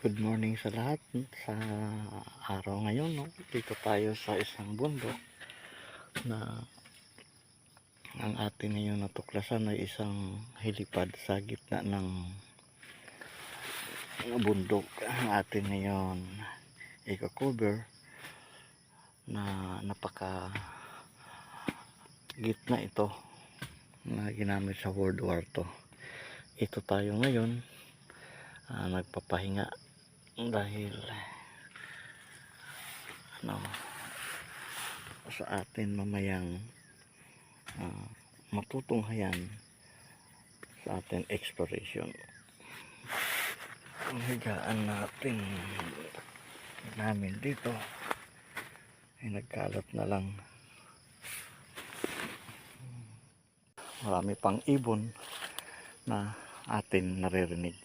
Good morning sa lahat sa araw ngayon. No? Dito tayo sa isang bundok na ang atin ngayon natuklasan ay isang helipad sa gitna ng bundok. Ang atin ngayon i-cover na napaka gitna ito na ginamit sa World War II. Ito tayo ngayon ah, nagpapahinga dahil ano sa atin mamayang ah, matutunghayan sa ating exploration. Ang higaan natin namin dito ay nagkalat na lang. Marami pang ibon na atin naririnig